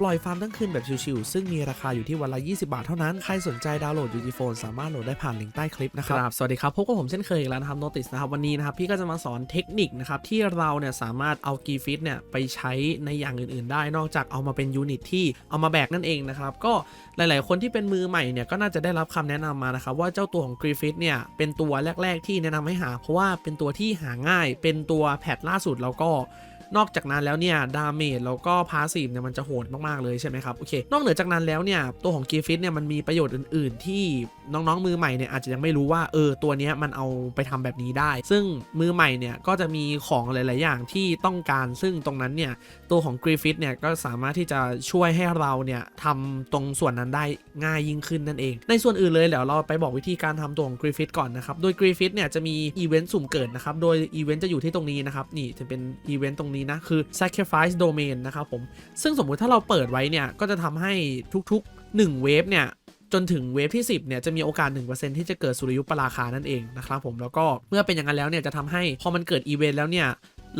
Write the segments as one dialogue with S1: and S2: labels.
S1: ปล่อยฟาร์มทั้งคืนแบบชิวๆซึ่งมีราคาอยู่ที่วันละ 20 บาทเท่านั้น ใครสนใจดาวน์โหลด UG Phone สามารถโหลดได้ผ่านลิงก์ใต้คลิปนะครับ สวัสดีครับ พบกับผมเช่นเคยอีกแล้วนะครับ Notice นะครับ วันนี้นะครับ พี่ก็จะมาสอนเทคนิคนะครับ ที่เราเนี่ยสามารถเอากีฟิตเนี่ยไปใช้ในอย่างอื่นๆ ได้นอกจากเอามาเป็นยูนิตที่เอามาแบกนั่นเองนะครับก็หลายๆ คนที่เป็นมือใหม่เนี่ยก็น่าจะได้รับคำแนะนำมานะครับว่าเจ้าตัวของ g r i f f i t เนี่ยเป็นตัวแรก ๆ ที่แนะนำให้หา เพราะว่าเป็นตัวที่หาง่ายเป็นตัวแพทล่าสุดแล้วก็ นอกจากนั้นแล้วเนี่ยดาเมจแล้วก็พาสีฟเนี่ยมันจะโหดมากๆเลยใช่ไหมครับโอเคนอกเหนือจากนั้นแล้วเนี่ยตัวของกีฟิตเนี่ยมันมีประโยชน์อื่น ๆ ที่น้องๆมือใหม่เนี่ยอาจจะยังไม่รู้ว่าเออตัวเนี้ยมันเอาไปทำแบบนี้ได้ ซึ่งมือใหม่เนี่ยก็จะมีของหลาย ๆ อย่างที่ต้องการซึ่งตรงนั้นเนี่ยตัวของกรีฟิตเนี่ยก็สามารถที่จะช่วยให้เราเนี่ยทำตรงส่วนนั้นได้ง่ายยิ่งขึ้นนั่นเอง ในส่วนอื่นเลยเดี๋ยวเราไปบอกวิธีการทำตัวของกรีฟิตก่อนนะครับโดยกรีฟิตเนี่ยจะมีอีเวนต์สุ่มเกิดนะครับโดยอีเวนต์จะอยู่ที่ตรงนี้นะครับนี่จะเป็นอีเวนต์ตรงนี้นะ คือ sacrifice domain นะครับผม ซึ่งสมมุติถ้าเราเปิดไว้เนี่ย ก็จะทำให้ทุกๆ1เวฟเนี่ยจนถึงเวฟที่ 10เนี่ยจะมีโอกาส 1%ที่จะเกิดสุริยุปราคานั่นเองนะครับผมแล้วก็เมื่อเป็นอย่างนั้นแล้วเนี่ยจะทำให้พอมันเกิดอีเวนต์แล้วเนี่ย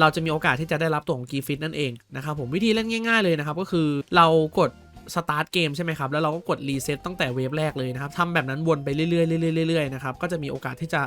S1: เราจะมีโอกาสที่จะได้รับตัวของกีฟิตนั่นเองนะครับผมวิธีเล่นง่ายๆเลยนะครับก็คือเรากดสตาร์ทเกมใช่ไหมครับ แล้วเราก็กดรีเซ็ตตั้งแต่เวฟแรกเลยนะครับทำแบบนั้นวนไปเรื่อยๆเรื่อยๆนะครับก็จะมีโอกาสที่จะ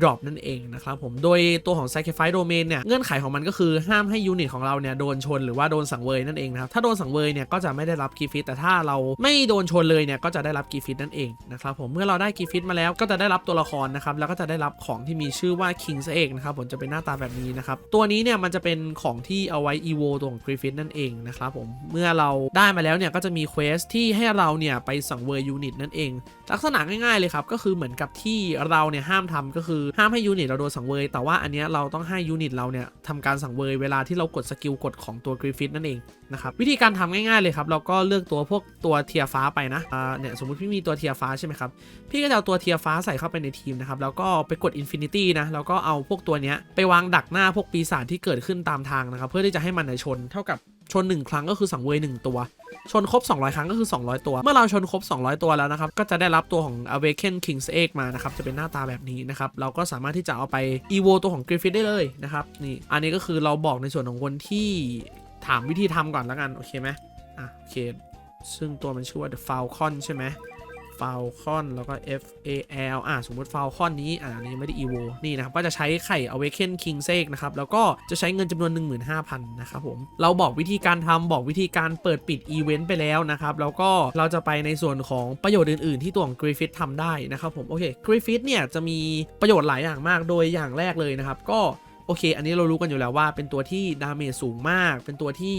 S1: drop นั่นเองนะครับผมโดยตัวของ sacrifice domain เนี่ยเงื่อนไขของมันก็คือห้ามให้ยูนิตของเราเนี่ยโดนชนหรือว่าโดนสังเวยนั่นเองนะครับถ้าโดนสังเวยเนี่ยก็จะไม่ได้รับกีฟิตแต่ถ้าเราไม่โดนชนเลยเนี่ยก็จะได้รับกีฟิตนั่นเองนะครับผมเมื่อเราได้กีฟิตมาแล้วก็จะได้รับตัวละครนะครับแล้วก็จะได้รับของที่มีชื่อว่า King's Egg นะครับผมจะเป็นหน้าตาแบบนี้นะครับตัวนี้เนี่ยมันจะเป็นของที่เอาไว้ evo ตัวของกริฟฟินนั่นเองนะครับผมเมื่อเราได้มาแล้วเนี่ยก็จะมีเควสที่ให้เราเนี่ยไปสังเวยยูนิตนั่นเอง ลักษณะง่ายๆเลยครับก็คือเหมือนกับที่เราเนี่ยห้ามทำก็คือห้ามให้ยูนิตเราโดนสังเวย แต่ว่าอันเนี้ยเราต้องให้ยูนิตเราเนี่ยทำการสังเวยเวลาที่เรากดสกิลกดของตัวกริฟฟิตนั่นเองนะครับวิธีการทำง่ายๆเลยครับ เราก็เลือกตัวพวกตัวเทียฟ้าไปนะอ่าเนี่ยสมมติพี่มีตัวเทียฟ้าใช่ไหมครับพี่ก็จะเอาตัวเทียฟ้าใส่เข้าไปในทีมนะครับแล้วก็ไปกด Infinity นะแล้วก็เอาพวกตัวเนี้ยไปวางดักหน้าพวกปีศาจที่เกิดขึ้นตามทางนะครับเพื่อที่จะให้มันเนี่ยชนเท่ากับชน 1 ครั้งก็คือสังเวย1ตัว ชนครบ 200 ครั้งก็คือ 200 ตัว เมื่อเราชนครบ 200 ตัวแล้วนะครับ ก็จะได้รับตัวของ Awaken King's Egg มานะครับ จะเป็นหน้าตาแบบนี้นะครับ เราก็สามารถที่จะเอาไป evo ตัวของ Griffith ได้เลยนะครับ นี่ อันนี้ก็คือเราบอกในส่วนของคนที่ถามวิธีทำก่อนแล้วกัน โอเคไหมอะ โอเค ซึ่งตัวมันชื่อว่า The Falcon ใช่ไหม Falcon แล้วก็ F A L อะสมมติ Falcon นี้อ่านี้ไม่ได้ Evo นี่นะครับก็จะใช้ไข่ Awaken King s a k นะครับแล้วก็จะใช้เงินจำนวน 15,000นะครับผมเราบอกวิธีการทำบอกวิธีการเปิดปิดอีเวนต์ไปแล้วนะครับแล้วก็เราจะไปในส่วนของประโยชน์อื่น ๆ ที่ตัวของ Griffith ทำได้นะครับผมโอเค Griffith เนี่ยจะมีประโยชน์หลายอย่างมากโดยอย่างแรกเลยนะครับก็โอเค อันนี้เรารู้กันอยู่แล้วว่าเป็นตัวที่ดาเมจสูงมาก เป็นตัวที่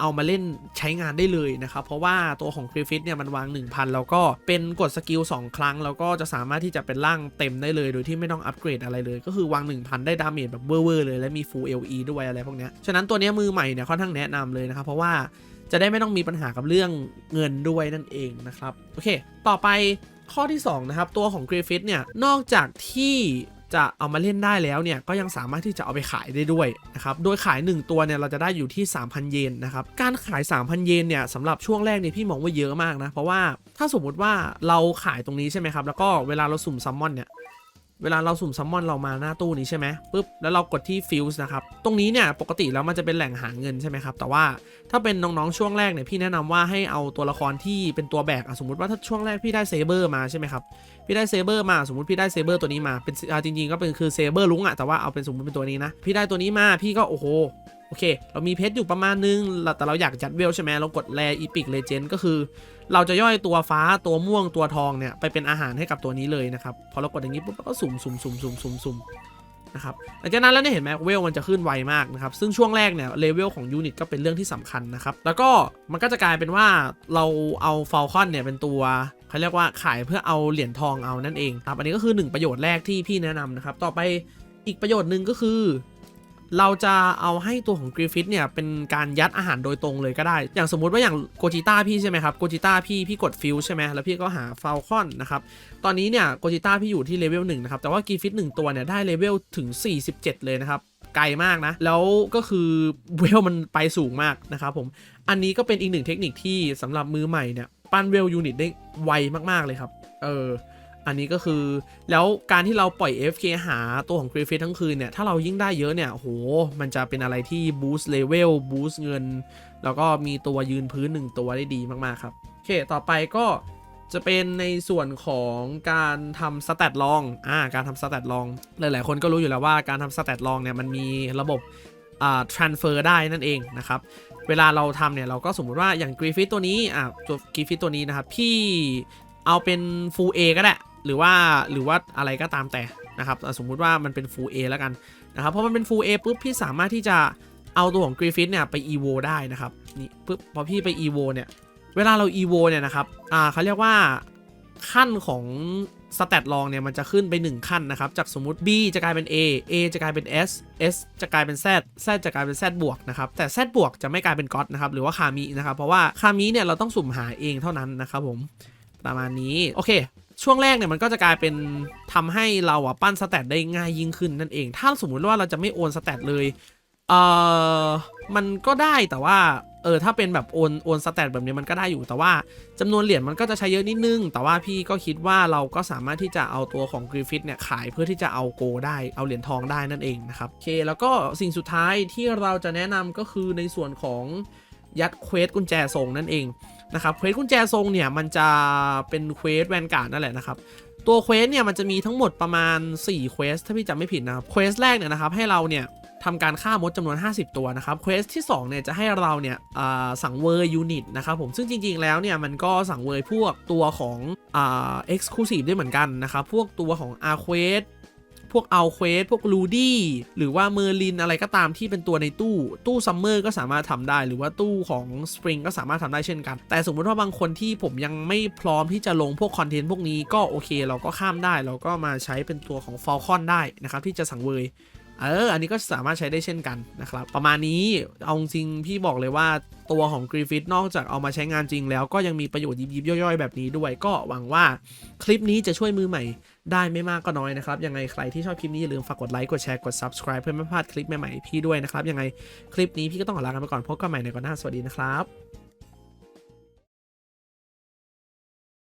S1: เอามาเล่นใช้งานได้เลยนะครับ เพราะว่าตัวของ Griffith เนี่ยมันวาง 1,000 แล้วก็เป็นกดสกิล 2 ครั้ง แล้วก็จะสามารถที่จะเป็นร่างเต็มได้เลย โดยที่ไม่ต้องอัปเกรดอะไรเลย ก็คือวาง 1,000 ได้ดาเมจแบบเวอร์เลย และมี Full LE ด้วยอะไรพวกนี้ฉะนั้นตัวนี้มือใหม่เนี่ยค่อนข้างแนะนำเลยนะครับ เพราะว่าจะได้ไม่ต้องมีปัญหากับเรื่องเงินด้วยนั่นเองนะครับโอเค ต่อไปข้อที่2นะครับตัวของ Griffith เนี่ยนอกจากที่ จะเอามาเล่นได้แล้วเนี่ยก็ยังสามารถที่จะเอาไปขายได้ด้วยนะครับโดยขาย 1 ตัวเนี่ยเราจะได้อยู่ที่ 3,000 เยนนะครับการขาย 3,000 เยนเนี่ยสำหรับช่วงแรกเนี่ยพี่มองว่าเยอะมากนะเพราะว่าถ้าสมมุติว่าเราขายตรงนี้ใช่ไหมครับแล้วก็เวลาเราสุ่มซัมมอนเนี่ย เวลาเราสุ่มซัมมอนเรามาหน้าตู้นี้ใช่ไหมปุ๊บแล้วเรากดที่ฟิลส์นะครับ ตรงนี้เนี่ยปกติแล้วมันจะเป็นแหล่งหาเงินใช่ไหมครับ แต่ว่าถ้าเป็นน้องๆช่วงแรกเนี่ยพี่แนะนำว่าให้เอาตัวละครที่เป็นตัวแบกอะสมมติว่าถ้าช่วงแรกพี่ได้เซเบอร์มาใช่ไหมครับ พี่ได้เซเบอร์มาสมมติพี่ได้เซเบอร์ตัวนี้มาเป็นอาจริงๆก็เป็นคือเซเบอร์ลุงอะแต่ว่าเอาเป็นสมมติเป็นตัวนี้นะพี่ได้ตัวนี้มาพี่ก็โอ้โหโอเค เรามีเพชรอยู่ประมาณนึง แต่เราอยากจัดเวลใช่ไหมเรากดแรอีพิกเลเจนก็คือ เราจะย่อยตัวฟ้าตัวม่วงตัวทองเนี่ย ไปเป็นอาหารให้กับตัวนี้เลยนะครับ พอเรากดอย่างนี้ปุ๊บเราก็สุ่มสุ่มสุ่มสุ่มสุ่มสุ่มนะครับหลังจากนั้นแล้วเนี่ยเห็นไหมเวลมันจะขึ้นไวมากนะครับ ซึ่งช่วงแรกเนี่ยเลเวลของยูนิตก็เป็นเรื่องที่สำคัญนะครับ แล้วก็มันก็จะกลายเป็นว่าเราเอาฟอลคอนเนี่ยเป็นตัวเขาเรียกว่าขายเพื่อเอาเหรียญทองเอานั่นเองครับอันนี้ก็คือ 1 ประโยชน์แรกที่พี่แนะนำนะครับต่อไปอีกประโยชน์หนึ่งก็คือ เราจะเอาให้ตัวของกริฟฟิตเนี่ยเป็นการยัดอาหารโดยตรงเลยก็ได้ อย่างสมมุติว่าอย่างโกจิต้าพี่ใช่ไหมครับโกจิต้าพี่พี่กดฟิลใช่ไหมแล้วพี่ก็หาฟาลคอนนะครับ ตอนนี้เนี่ยโกจิต้าพี่อยู่ที่เลเวลหนึ่งนะครับ แต่ว่ากริฟฟิตหนึ่งตัวเนี่ยได้เลเวลถึง 47 เลยนะครับไกลมากนะ แล้วก็คือเวลมันไปสูงมากนะครับผม อันนี้ก็เป็นอีกหนึ่งเทคนิคที่สำหรับมือใหม่เนี่ยปั้นเวลยูนิตได้ไวมากๆเลยครับ เออ อันนี้ก็คือแล้วการที่เราปล่อย FK หาตัวของกริฟฟิตทั้งคืนเนี่ย ถ้าเรายิ่งได้เยอะเนี่ยโหมันจะเป็นอะไรที่บูสต์เลเวลบูสต์เงิน แล้วก็มีตัวยืนพื้นหนึ่งตัวได้ดีมากๆครับ โอเค ต่อไปก็จะเป็นในส่วนของการทำสแตทลองอ่าการทำสแตทลอง หลายๆ คนก็รู้อยู่แล้วว่าการทำสแตทลองเนี่ยมันมีระบบอ่า transfer ได้นั่นเองนะครับ เวลาเราทำเนี่ยเราก็สมมุติว่าอย่างกริฟฟิตตัวนี้อะตัวกริฟฟิตตัวนี้นะครับพี่เอาเป็น full A ก็ได้ หรือว่าหรือว่าอะไรก็ตามแต่นะครับสมมุติว่ามันเป็น full A แล้วกันนะครับเพราะมันเป็น full A ปุ๊บพี่สามารถที่จะเอาตัวของกริฟฟิตเนี่ยไป evo ได้นะครับนี่ปุ๊บพอพี่ไป evo เนี่ยเวลาเรา evo เนี่ยนะครับอ่าเขาเรียกว่าขั้นของสแตทลองเนี่ยมันจะขึ้นไป 1 ขั้นนะครับ จากสมมุติ B จะกลายเป็น A A จะกลายเป็น S S จะกลายเป็น Z Z จะกลายเป็น Z บวกนะครับ แต่ Z บวกจะไม่กลายเป็นก๊อตนะครับ หรือว่าคามินะครับ เพราะว่าคามิเนี่ยเราต้องสุ่มหาเองเท่านั้นนะครับผม ประมาณนี้ โอเค ช่วงแรกเนี่ยมันก็จะกลายเป็นทำให้เราอะปั้นสแตทได้ง่ายยิ่งขึ้นนั่นเอง ถ้าสมมุติว่าเราจะไม่โอนสแตทเลยเออมันก็ได้แต่ว่าเออถ้าเป็นแบบโอนโอนสแตทแบบนี้มันก็ได้อยู่ แต่ว่าจำนวนเหรียญมันก็จะใช้เยอะนิดนึง แต่ว่าพี่ก็คิดว่าเราก็สามารถที่จะเอาตัวของกริฟฟิตเนี่ยขายเพื่อที่จะเอาโกได้เอาเหรียญทองได้นั่นเองนะครับโอเคแล้วก็สิ่งสุดท้ายที่เราจะแนะนำก็คือในส่วนของ ยัดเควสกุญแจทรงนั่นเองนะครับเควสกุญแจทรงเนี่ยมันจะเป็นเควสแวนการ์ดนั่นแหละนะครับตัวเควสเนี่ยมันจะมีทั้งหมดประมาณ4เควสถ้าพี่จำไม่ผิดนะครับเควสแรกเนี่ยนะครับให้เราเนี่ยทำการฆ่ามดจำนวน 50 ตัวนะครับเควสที่2เนี่ยจะให้เราเนี่ยสังเวยยูนิตนะครับผมซึ่งจริงๆแล้วเนี่ยมันก็สังเวยพวกตัวของเอ่า Exclusive ได้เหมือนกันนะครับพวกตัวของ a r q u e s พวกเอาเควสพวกลูดี้หรือว่าเมอร์ลินอะไรก็ตามที่เป็นตัวในตู้ ตู้ซัมเมอร์ก็สามารถทำได้ หรือว่าตู้ของสปริงก็สามารถทำได้เช่นกัน แต่สมมุติว่าบางคนที่ผมยังไม่พร้อมที่จะลงพวกคอนเทนต์พวกนี้ก็โอเค เราก็ข้ามได้ เราก็มาใช้เป็นตัวของฟอลคอนได้นะครับที่จะสังเวย เออ อันนี้ก็สามารถใช้ได้เช่นกันนะครับ ประมาณนี้ เอาจริงพี่บอกเลยว่าตัวของ g r i f f i t นอกจากเอามาใช้งานจริงแล้วก็ยังมีประโยชน์ยิบๆย่อยๆ แบบนี้ด้วย ก็หวังว่าคลิปนี้จะช่วยมือใหม่ได้ไม่มากก็น้อยนะครับ ยังไงใครที่ชอบคลิปนี้อย่าลืมฝากกดไลค์กดแชร์กด subscribe เพื่อไม่พลาดคลิปใหม่ๆพี่ด้วยนะครับ ยังไงคลิปนี้พี่ก็ต้องขอลากันไปก่อนพบกันใหม่ในก่อนหน้าสวัสดีนะครับ